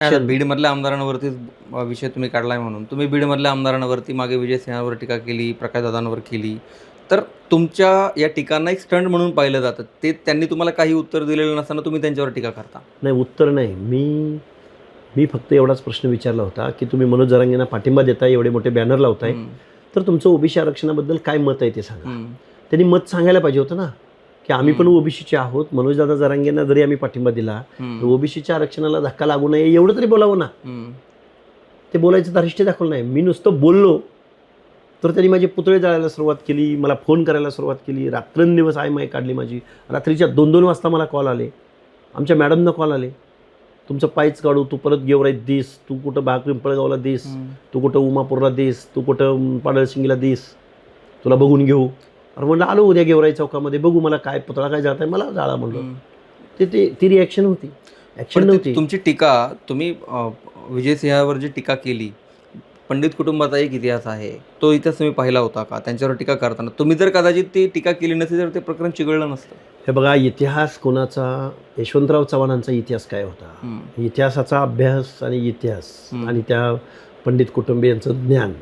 आता बीडमधल्या आमदारांवरतीच अ, विषय तुम्ही काढलाय म्हणून. तुम्ही बीडमधल्या आमदारांवरती मागे विजय सिंहावर टीका केली प्रकाशदादांवर केली. तर तुमच्या या टीकांना एक स्टंट म्हणून पाहिलं जातं. ते त्यांनी तुम्हाला काही उत्तर दिलेलं नसताना तुम्ही त्यांच्यावर टीका करता. नाही उत्तर नाही. मी मी फक्त एवढाच प्रश्न विचारला होता की तुम्ही मनोज जरांगेंना पाठिंबा देताय एवढे मोठे बॅनर लावताय. तर तुमचं ओबीसी आरक्षणाबद्दल काय मत आहे ते सांगा. त्यांनी मत सांगायला पाहिजे होतं ना. की आम्ही पण. ओबीसीचे आहोत. मनोजदादा जरांगेंना जरी आम्ही पाठिंबा दिला तर ओबीसीच्या आरक्षणाला धक्का लागू नये एवढं तरी बोलावं ना. ते बोलायचं धारिष्ट्य दाखवलं नाही. मी नुसतं बोललो तर त्यांनी माझे पुतळे जाळायला सुरुवात केली मला फोन करायला सुरुवात केली. रात्रंदिवस आय माय काढली माझी. रात्रीच्या दोन दोन वाजता मला कॉल आले. आमच्या मॅडमनं कॉल आले. तुमचं पायच काढू तू परत गेवराईत दिस तू कुठं बाग पिंपळगावला दिस. तू कुठं उमापूरला दिस तू कुठं पाडळसिंगीला दिस तुला बघून घेऊ. अरे म्हणलं आलो उद्या गेवराई चौकामध्ये बघू मला काय पुतळा काय जात आहे मला जाळा म्हणलं. ते ते ती रिॲक्शन होती. ॲक्शन पण नव्हती. तुमची टीका तुम्ही विजय सिंहावर जी टीका केली पंडित कुटुंबाचा एक इतिहास आहे तो इतिहास तुम्ही पाहिला होता का? त्यांच्यावर टीका करताना. तुम्ही जर कदाचित ती टीका केली नसती तर ते प्रकरण चिघळलं नसतं. हे बघा इतिहास कोणाचा? यशवंतराव चव्हाणांचा इतिहास काय होता? इतिहासाचा अभ्यास आणि इतिहास. आणि त्या पंडित कुटुंबियांचं ज्ञान.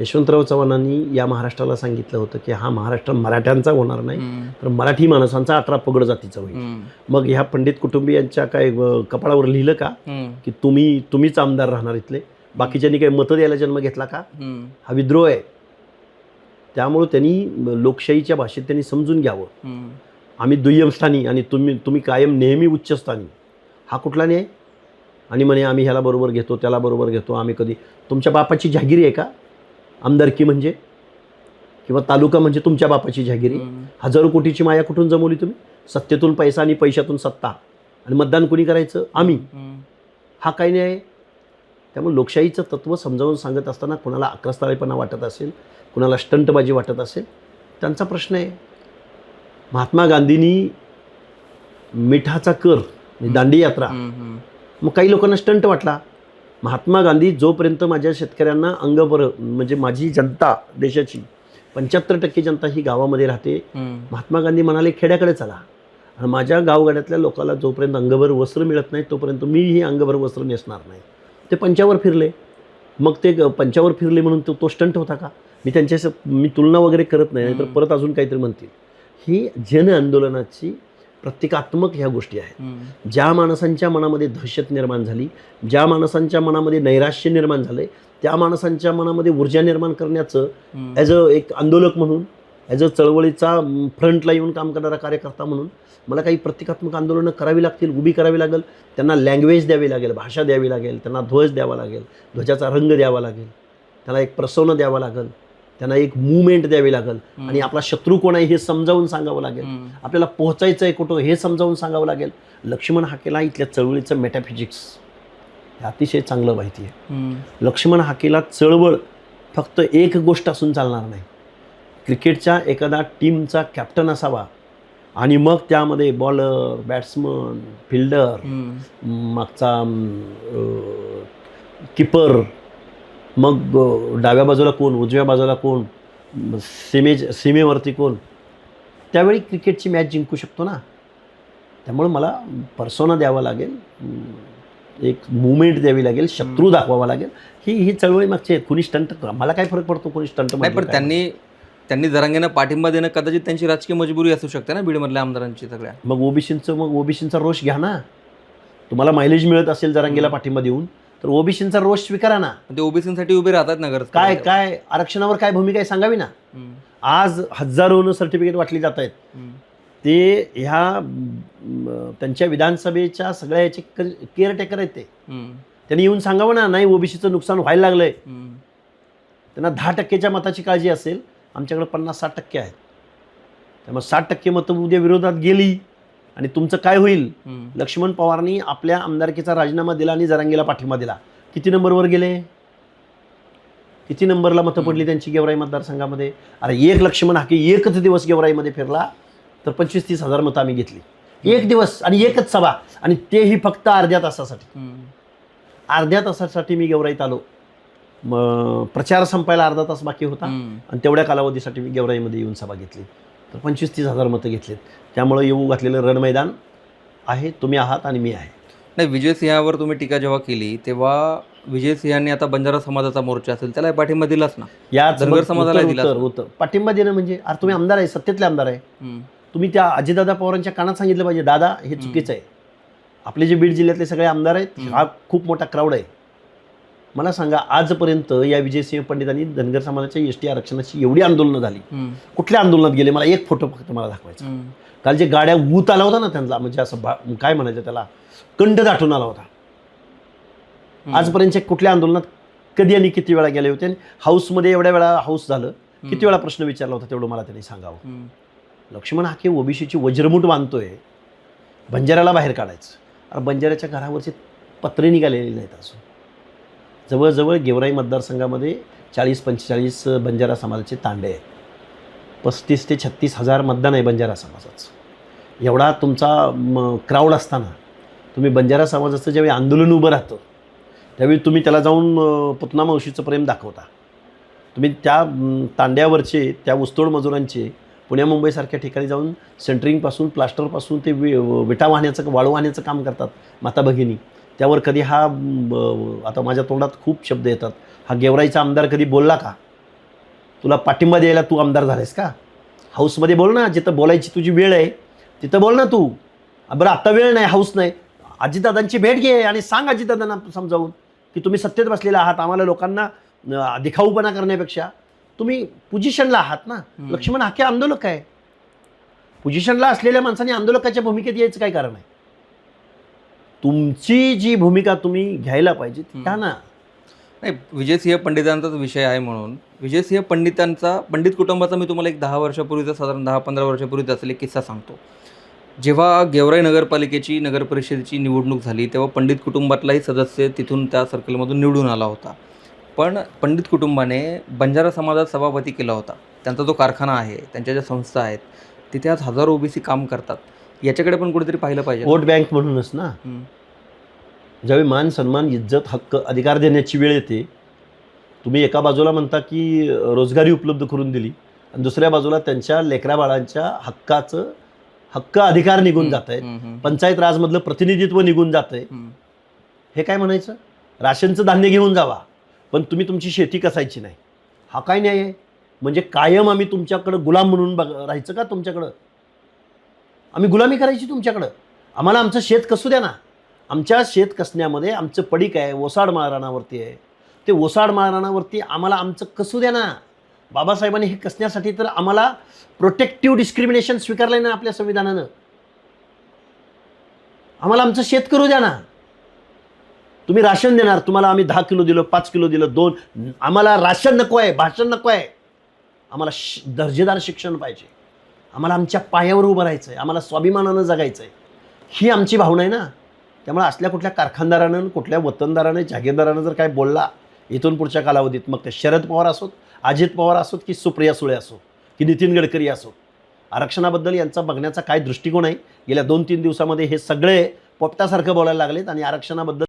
यशवंतराव चव्हाणांनी या महाराष्ट्राला सांगितलं होतं की हा महाराष्ट्र मराठ्यांचा होणार नाही तर मराठी माणसांचा अठरा पगड जातीचा होईल. मग ह्या पंडित कुटुंबियांच्या काय कपाळावर लिहिलं का की तुम्ही तुम्हीच आमदार राहणार इथले? बाकीच्यांनी काही मतं द्यायला जन्म घेतला का? हा विद्रोह आहे. त्यामुळं त्यांनी लोकशाहीच्या भाषेत त्यांनी समजून घ्यावं. आम्ही दुय्यम स्थानी आणि तुम्ही तुम्ही कायम नेहमी उच्चस्थानी. हा कुठला न्याय? आणि म्हणे आम्ही ह्याला बरोबर घेतो त्याला बरोबर घेतो आम्ही कधी तुमच्या बापाची जहागिरी आहे का? आमदारकी म्हणजे? किंवा तालुका म्हणजे तुमच्या बापाची जहागिरी हजारो कोटीची माया कुठून जमवली तुम्ही? सत्तेतून पैसा आणि पैशातून सत्ता. आणि मतदान कुणी करायचं? आम्ही. हा काही नाही आहे? त्यामुळे लोकशाहीचं तत्त्व समजावून सांगत असताना कुणाला आक्रस्ताळेपणा वाटत असेल कुणाला स्टंटबाजी वाटत असेल त्यांचा प्रश्न आहे. महात्मा गांधींनी मिठाचा कर म्हणजे दांडी यात्रा. मग काही लोकांना स्टंट वाटला. महात्मा गांधी जोपर्यंत माझ्या शेतकऱ्यांना अंगभर म्हणजे माझी जनता देशाची पंच्याहत्तर टक्के जनता ही गावामध्ये राहते. महात्मा गांधी म्हणाले खेड्याकडे चला. आणि माझ्या गावगाड्यातल्या लोकांना जोपर्यंत अंगभर वस्त्र मिळत नाही तोपर्यंत मीही अंगभर वस्त्र नेसणार नाही. ते पंचावर फिरले. मग ते पंचावर फिरले म्हणून तो तो स्टंट होता का? मी त्यांच्याशी मी तुलना वगैरे करत नाही तर. परत अजून काहीतरी म्हणतील. ही जन आंदोलनाची प्रतिकात्मक ह्या गोष्टी आहेत. ज्या माणसांच्या मनामध्ये दहशत निर्माण झाली ज्या माणसांच्या मनामध्ये नैराश्य निर्माण झालं त्या माणसांच्या मनामध्ये ऊर्जा निर्माण करण्याचं ॲज अ एक आंदोलक म्हणून ॲज अ चळवळीचा फ्रंटला येऊन काम करणारा कार्यकर्ता म्हणून मला काही प्रतिकात्मक आंदोलनं करावी लागतील उभी करावी लागेल त्यांना लँग्वेज द्यावी लागेल भाषा द्यावी लागेल त्यांना ध्वज द्यावा लागेल ध्वजाचा रंग द्यावा लागेल त्यांना एक प्रसवनं द्यावं लागेल. त्यांना एक मुवमेंट द्यावी लागेल. आणि आपला शत्रू कोण आहे हे समजावून सांगावं लागेल. आपल्याला पोहोचायचं आहे कुठं हे समजावून सांगावं लागेल. लक्ष्मण हाकेला इथल्या चळवळीचं मेटाफिजिक्स हे अतिशय चांगलं माहिती आहे. लक्ष्मण हाकेला चळवळ. फक्त एक गोष्ट असून चालणार नाही. क्रिकेटच्या एखादा टीमचा कॅप्टन असावा. आणि मग त्यामध्ये बॉलर बॅट्समन फिल्डर मागचा किपर मग डाव्या बाजूला कोण? उजव्या बाजूला कोण? सीमे सीमेवरती कोण? त्यावेळी क्रिकेटची मॅच जिंकू शकतो ना. त्यामुळे मला पर्सोना द्यावा लागेल. एक मुवमेंट द्यावी लागेल. शत्रू दाखवावा लागेल. ही ही चळवळी मागची आहे. कुणी स्टंट मला काय फरक पडतो कोणी स्टंट नाही पण त्यांनी त्यांनी जरांगेनं पाठिंबा देणं कदाचित त्यांची राजकीय मजबुरी असू शकते ना बीडमधल्या आमदारांची सगळ्या. मग ओबीसींचं मग ओबीसींचा रोष घ्या ना. तुम्हाला मायलेज मिळत असेल जरांगीला पाठिंबा देऊन. तर ओबीसींचा रोष स्वीकारा ना. ते ओबीसीसाठी उभे राहतात ना गरज काय काय आरक्षणावर काय भूमिका आहे सांगावी ना. आज हजारोनं सर्टिफिकेट वाटली जात आहेत. ते ह्या त्यांच्या विधानसभेच्या सगळ्या याचे केअरटेकर आहेत ते. त्यांनी येऊन सांगावं ना नाही ओबीसीचं नुकसान व्हायला लागलंय. त्यांना दहा टक्केच्या मताची काळजी असेल आमच्याकडे पन्नास साठ टक्के आहेत. त्यामुळे साठ टक्के मतं उद्या विरोधात गेली. आणि तुमचं काय होईल. लक्ष्मण पवारांनी आपल्या आमदारकीचा राजीनामा दिला आणि जरांगीला पाठिंबा दिला. किती नंबरवर गेले? किती नंबरला मतं पडली त्यांची गेवराई मतदारसंघामध्ये? अरे एक लक्ष्मण हाके एकच दिवस गेवराईमध्ये फिरला तर पंचवीस तीस हजार मतं आम्ही घेतली. एक दिवस आणि एकच सभा. आणि तेही फक्त अर्ध्या तासासाठी. अर्ध्या तासासाठी मी गेवराईत आलो. मग प्रचार संपायला अर्धा तास बाकी होता. आणि तेवढ्या कालावधीसाठी मी गेवराईमध्ये येऊन सभा घेतली. तर पंचवीस तीस हजार मतं घेतलीत. त्यामुळं येऊ घातलेलं रणमैदान आहे. तुम्ही आहात आणि मी आहे. नाही विजय सिंहावर तुम्ही टीका जेव्हा केली तेव्हा विजय सिंहांनी आता बंजारा समाजाचा मोर्चा असेल त्याला पाठिंबा दिलाच ना? याच धनगर समाजाला दिला. उत्तर पाठिंबा देणं म्हणजे अरे तुम्ही आमदार आहे सत्तेतले आमदार आहे. तुम्ही त्या अजितदादा पवारांच्या कानात सांगितलं पाहिजे दादा हे चुकीचं आहे. आपले जे बीड जिल्ह्यातले सगळे आमदार आहेत. हा खूप मोठा क्राऊड आहे. मला सांगा आजपर्यंत या विजयसिंह पंडितांनी धनगर समाजाच्या एस टी आरक्षणाची एवढी आंदोलनं झाली. कुठल्या आंदोलनात गेले? मला एक फोटो फक्त मला दाखवायचा. काल जे गाड्या ऊत आला होता ना त्यांचा म्हणजे असं बा काय म्हणायचं त्याला? कंड दाटून आला होता. आजपर्यंतच्या कुठल्या आंदोलनात कधी आणि किती वेळा गेले होते? आणि हाऊसमध्ये एवढ्या वेळा हाऊस झालं किती वेळा प्रश्न विचारला होता तेवढं मला त्यांनी सांगावं. लक्ष्मण हाके ओबीसीची वज्रमूठ बांधतोय बंजाऱ्याला बाहेर काढायचं. अरे बंजाऱ्याच्या घरावरचे पत्रे निघालेले नाहीत अजून. जवळजवळ गेवराई मतदारसंघामध्ये चाळीस पंचेचाळीस बंजारा समाजाचे तांडे आहेत. पस्तीस ते छत्तीस हजार मतदान आहे बंजारा समाजाचं. एवढा तुमचा म क्राऊड असताना तुम्ही बंजारा समाजाचं ज्यावेळी आंदोलन उभं राहतं त्यावेळी तुम्ही त्याला जाऊन पुतना मावशीचं प्रेम दाखवता. तुम्ही त्या तांड्यावरचे त्या उस्तोड मजुरांचे पुण्या मुंबईसारख्या ठिकाणी जाऊन सेंटरिंगपासून प्लास्टरपासून ते वि विटा वाहण्याचं वाळू वाहण्याचं काम करतात माता भगिनी. त्यावर कधी हा आता माझ्या तोंडात खूप शब्द येतात. हा गेवराईचा आमदार कधी बोलला का? तुला पाठिंबा द्यायला तू आमदार झालेस का? हाऊसमध्ये बोल ना जिथं बोलायची तुझी वेळ आहे तिथं बोल ना तू. बरं आत्ता वेळ नाही हाऊस नाही. अजितदादांची भेट घे आणि सांग अजितदादांना समजावून की तुम्ही सत्तेत बसलेला आहात आम्हाला लोकांना दिखाऊपणा करण्यापेक्षा. तुम्ही पोझिशनला आहात ना. लक्ष्मण हाके आंदोलक आहे. पोझिशनला असलेल्या माणसाने आंदोलकाच्या भूमिकेत यायचं काय कारण आहे? तुमची जी भूमिका तुम्ही घ्यायला पाहिजे ती घ्या ना नाही विजयसिंह पंडितांचाच विषय आहे म्हणून. विजयसिंह पंडितांचा पंडित कुटुंबाचा मी तुम्हाला एक दहा वर्षापूर्वीचा साधारण दहा पंधरा वर्षापूर्वीचा असेल एक किस्सा सांगतो. जेव्हा गेवराई नगरपालिकेची नगर परिषदेची निवडणूक झाली तेव्हा पंडित कुटुंबातलाही सदस्य तिथून त्या सर्कलमधून निवडून आला होता. पण पंडित कुटुंबाने बंजारा समाजात सभापती केला होता. त्यांचा जो कारखाना आहे त्यांच्या ज्या संस्था आहेत तिथे आज हजारो ओबीसी काम करतात. याच्याकडे पण कुठेतरी पाहिलं पाहिजे. वोट बँक म्हणूनच ना. ज्यावेळी मान सन्मान इज्जत हक्क अधिकार देण्याची वेळ येते तुम्ही एका बाजूला म्हणता की रोजगारी उपलब्ध करून दिली आणि दुसऱ्या बाजूला त्यांच्या लेकरा बाळांच्या हक्काचं हक्क अधिकार निघून जात आहेत हम्म, पंचायत राजमधलं प्रतिनिधित्व निघून जात आहे. हे काय म्हणायचं? राशनचं धान्य घेऊन जावा पण तुम्ही तुमची शेती कसायची नाही. हा काय न्याय आहे? म्हणजे कायम आम्ही तुमच्याकडं गुलाम म्हणून बघ राहायचं का तुमच्याकडं? आम्ही गुलामी करायची तुमच्याकडं. आम्हाला आमचं शेत कसू द्या ना. आमच्या शेत कसण्यामध्ये आमचं पडीक आहे ओसाड माळरानावरती आहे. ते ओसाड माळरानावरती आम्हाला आमचं कसू द्या ना. बाबासाहेबांनी हे कसण्यासाठी तर आम्हाला प्रोटेक्टिव्ह डिस्क्रिमिनेशन स्वीकारलं ना आपल्या संविधानानं. आम्हाला आमचं शेत करू द्या ना. तुम्ही राशन देणार तुम्हाला आम्ही दहा किलो दिलं पाच किलो दिलं दोन आम्हाला राशन नको आहे भाषण नको आहे. आम्हाला श दर्जेदार शिक्षण पाहिजे. आम्हाला आमच्या पायावर उभं राहायचं आहे आम्हाला स्वाभिमानानं जगायचं आहे ही आमची भावना आहे ना? त्यामुळे असल्या कुठल्या कारखानदारानं कुठल्या वतनदारानं जागीरदारानं जर काय बोलला इथून पुढच्या कालावधीत मग ते शरद पवार असोत अजित पवार असोत की सुप्रिया सुळे असो की नितीन गडकरी असो आरक्षणाबद्दल यांचा बघण्याचा काय दृष्टिकोन आहे? गेल्या दोन तीन दिवसामध्ये हे सगळे पोपटासारखं बोलायला लागलेत आणि आरक्षणाबद्दल